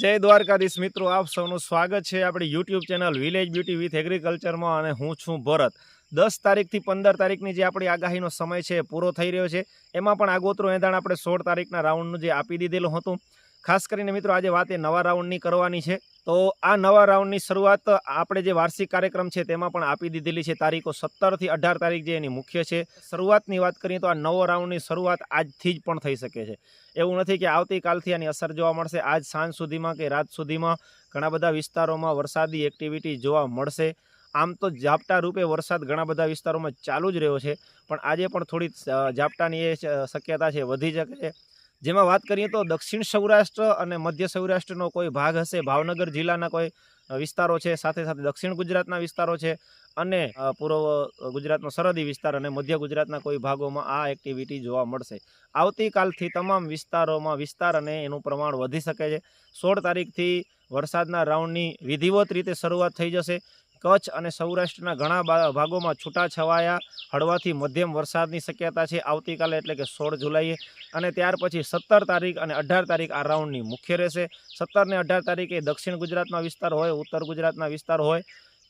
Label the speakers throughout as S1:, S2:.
S1: જય દ્વારકાધીશ મિત્રો, આપ સૌનું સ્વાગત છે આપણી YouTube channel village beauty with એગ્રીકલ્ચરમાં અને હું છું ભરત. દસ તારીખથી પંદર તારીખની જે આપણી આગાહીનો સમય છે પૂરો થઈ રહ્યો છે. એમાં પણ આગોતરું એંધાણ આપણે સોળ તારીખના રાઉન્ડનું જે આપી દીધેલું હતું. ખાસ કરીને મિત્રો આજે વાત એ નવા રાઉન્ડની કરવાની છે. તો આ નવા રાઉન્ડની શરૂઆત આપણે જે વાર્ષિક કાર્યક્રમ છે તેમાં પણ આપી દીધેલી છે. તારીખો સત્તરથી અઢાર તારીખ જે એની મુખ્ય છે. શરૂઆતની વાત કરીએ તો આ નવો રાઉન્ડની શરૂઆત આજથી જ પણ થઈ શકે છે. એવું નથી કે આવતીકાલથી આની અસર જોવા મળશે. આજ સાંજ સુધીમાં કે રાત સુધીમાં ઘણા બધા વિસ્તારોમાં વરસાદી એક્ટિવિટી જોવા મળશે. આમ તો ઝાપટા રૂપે વરસાદ ઘણા બધા વિસ્તારોમાં ચાલુ જ રહ્યો છે. પણ આજે પણ થોડી ઝાપટાની એ શક્યતા છે. વધી શકે છે જેમાં વાત કરીએ તો દક્ષિણ સૌરાષ્ટ્ર અને મધ્ય સૌરાષ્ટ્રનો કોઈ ભાગ હશે, ભાવનગર જિલ્લાના કોઈ વિસ્તારો છે, સાથે સાથે દક્ષિણ ગુજરાતના વિસ્તારો છે અને પૂર્વ ગુજરાતનો સરહદી વિસ્તાર અને મધ્ય ગુજરાતના કોઈ ભાગોમાં આ એક્ટિવિટી જોવા મળશે. આવતીકાલથી તમામ વિસ્તારોમાં વિસ્તાર અને એનું પ્રમાણ વધી શકે છે. સોળ તારીખથી વરસાદના રાઉન્ડની વિધિવત રીતે શરૂઆત થઈ જશે. કચ્છ અને સૌરાષ્ટ્રના ઘણા ભાગોમાં છૂટાછવાયા હળવાથી મધ્યમ વરસાદની શક્યતા છે આવતીકાલે એટલે કે સોળ જુલાઈએ અને ત્યાર પછી સત્તર તારીખ અને અઢાર તારીખ આ રાઉન્ડની મુખ્ય રહેશે. સત્તર ને અઢાર તારીખે દક્ષિણ ગુજરાતના વિસ્તાર હોય, ઉત્તર ગુજરાતના વિસ્તાર હોય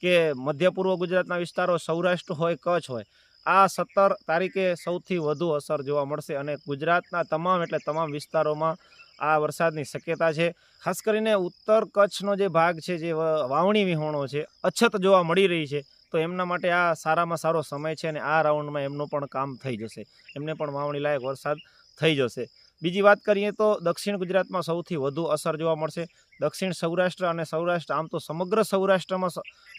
S1: કે મધ્ય પૂર્વ ગુજરાતના વિસ્તારો સૌરાષ્ટ્ર હોય, કચ્છ હોય, આ સત્તર તારીખે સૌથી વધુ અસર જોવા મળશે અને ગુજરાતના તમામ એટલે તમામ વિસ્તારોમાં આ વરસાદની શક્યતા છે. ખાસ કરીને ઉત્તર કચ્છનો જે ભાગ છે, જે વાવણી વિહોણો છે, અછત જોવા મળી રહી છે, તો એમના માટે આ સારામાં સારો સમય છે અને આ રાઉન્ડમાં એમનું પણ કામ થઈ જશે. એમને પણ વાવણી લાયક વરસાદ થઈ જશે. બીજી વાત કરીએ તો દક્ષિણ ગુજરાતમાં સૌથી વધુ અસર જોવા મળશે. દક્ષિણ સૌરાષ્ટ્ર અને સૌરાષ્ટ્ર આમ તો સમગ્ર સૌરાષ્ટ્રમાં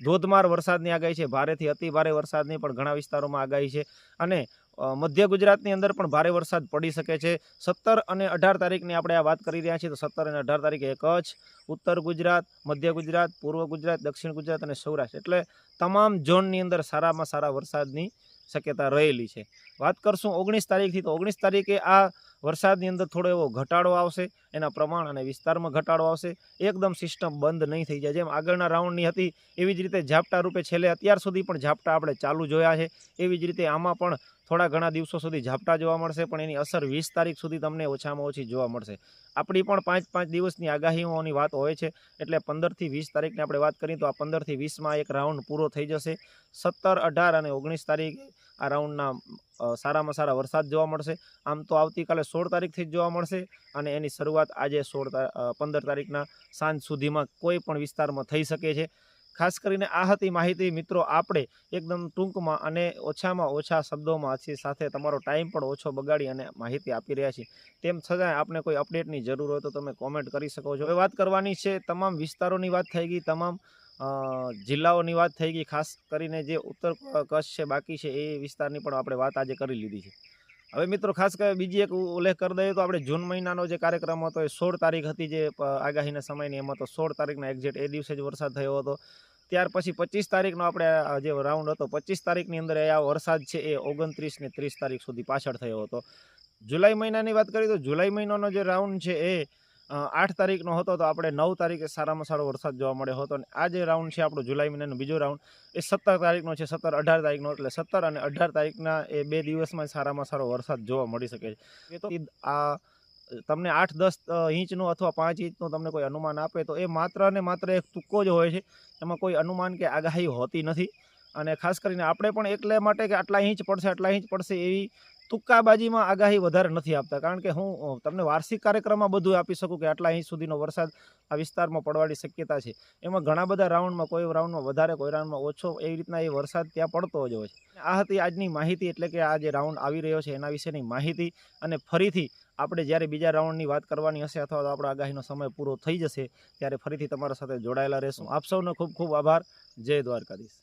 S1: ધોધમાર વરસાદની આગાહી છે. ભારેથી અતિ ભારે વરસાદની પણ ઘણા વિસ્તારોમાં આગાહી છે. અને મધ્ય ગુજરાતની અંદર પણ ભારે વરસાદ પડી શકે છે. સત્તર અને અઢાર તારીખની આપણે આ વાત કરી રહ્યા છીએ, તો સત્તર અને અઢાર તારીખે કચ્છ ઉત્તર ગુજરાત, મધ્ય ગુજરાત, પૂર્વ ગુજરાત, દક્ષિણ ગુજરાત અને સૌરાષ્ટ્ર. એટલે તમામ ઝોનની અંદર સારામાં સારા વરસાદની શક્યતા રહેલી છે. વાત કરશું ઓગણીસ તારીખથી, તો ઓગણીસ તારીખે આ વરસાદની અંદર થોડો એવો ઘટાડો આવશે. એના પ્રમાણ અને વિસ્તારમાં ઘટાડો આવશે. એકદમ સિસ્ટમ બંધ નહીં થઈ જાય. જેમ આગળના રાઉન્ડની હતી, એવી જ રીતે ઝાપટા રૂપે છેલ્લે અત્યાર સુધી પણ ઝાપટા આપણે ચાલુ જોયા છે. એવી જ રીતે આમાં પણ થોડા ઘણા દિવસો સુધી ઝાપટા જોવા મળશે, પણ એની અસર વીસ તારીખ સુધી તમને ઓછામાં ઓછી જોવા મળશે. આપણી પણ પાંચ પાંચ દિવસની આગાહીઓની વાત હોય છે, એટલે પંદરથી વીસ તારીખની આપણે વાત કરીએ તો આ પંદરથી વીસમાં એક રાઉન્ડ પૂરો થઈ જશે. સત્તર, અઢાર અને ઓગણીસ તારીખ આ રાઉન્ડના સારામાં સારા વરસાદ જોવા મળશે. આમ તો આવતીકાલે સોળ તારીખથી જ જોવા મળશે અને એની શરૂઆત આજે સોળ પંદર તારીખના સાંજ સુધીમાં કોઈ પણ વિસ્તારમાં થઈ શકે છે. ખાસ કરીને આ હતી માહિતી. મિત્રો, આપણે એકદમ ટૂંકમાં અને ઓછામાં ઓછા શબ્દોમાં સાથે તમારો ટાઈમ પણ ઓછો બગાડી અને માહિતી આપી રહ્યા છીએ. તેમ છતાં આપને કોઈ અપડેટની જરૂર હોય તો તમે કોમેન્ટ કરી શકો છો. હવે વાત કરવાની છે તમામ વિસ્તારોની વાત થઈ ગઈ, તમામ જિલ્લાઓની વાત થઈ ગઈ, ખાસ કરીને જે ઉત્તર કચ્છ છે, બાકી છે એ વિસ્તારની પણ આપણે વાત આજે કરી લીધી છે. હવે મિત્રો, ખાસ કરીને બીજી એક ઉલ્લેખ કરી દઈએ તો આપણે જૂન મહિનાનો જે કાર્યક્રમ હતો એ સોળ તારીખ હતી જે આગાહીના સમયની એમાં તો સોળ તારીખના એક્ઝેક્ટ એ દિવસે જ વરસાદ થયો હતો. ત્યાર પછી પચીસ તારીખનો આપણે જે રાઉન્ડ હતો, પચીસ તારીખની અંદર આ વરસાદ છે એ ઓગણત્રીસ ને ત્રીસ તારીખ સુધી પાછળ થયો હતો. જુલાઈ મહિનાની વાત કરીએ તો જુલાઈ મહિનાનો જે રાઉન્ડ છે એ આઠ તારીખનો હતો તો આપણે નવ તારીખે સારામાં સારો વરસાદ જોવા મળ્યો હતો અને આ જે રાઉન્ડ છે આપણો જુલાઈ મહિનાનો બીજો રાઉન્ડ એ સત્તર તારીખનો છે, સત્તર અઢાર તારીખનો એટલે સત્તર અને અઢાર તારીખના એ બે દિવસમાં સારામાં સારો વરસાદ જોવા મળી શકે છે. તો આ તમને આઠ, દસ ઇંચનું અથવા પાંચ ઇંચનું તમને કોઈ અનુમાન આપે તો એ માત્ર ને માત્ર એક તુક્કો જ હોય છે. એમાં કોઈ અનુમાન કે આગાહી હોતી નથી. અને ખાસ કરીને આપણે પણ એટલે માટે કે આટલા ઇંચ પડશે, આટલા ઇંચ પડશે એવી તુક્કાબાજીમાં આગાહી વધારે નથી આપતા. કારણ કે હું તમને વાર્ષિક કાર્યક્રમમાં બધું આપી શકું કે આટલા અહીં સુધીનો વરસાદ આ વિસ્તારમાં પડવાની શક્યતા છે. એમાં ઘણા બધા રાઉન્ડમાં, કોઈ રાઉન્ડમાં વધારે, કોઈ રાઉન્ડમાં ઓછો એવી રીતના એ વરસાદ ત્યાં પડતો જ હોય છે. આ હતી આજની માહિતી એટલે કે આ જે રાઉન્ડ આવી રહ્યો છે એના વિશેની માહિતી અને ફરીથી આપણે જ્યારે બીજા રાઉન્ડની વાત કરવાની હશે અથવા તો આપણો આગાહીનો સમય પૂરો થઈ જશે, ત્યારે ફરીથી તમારા સાથે જોડાયેલા રહેશું. આપ સૌનો ખૂબ ખૂબ આભાર. જય દ્વારકાધીશ.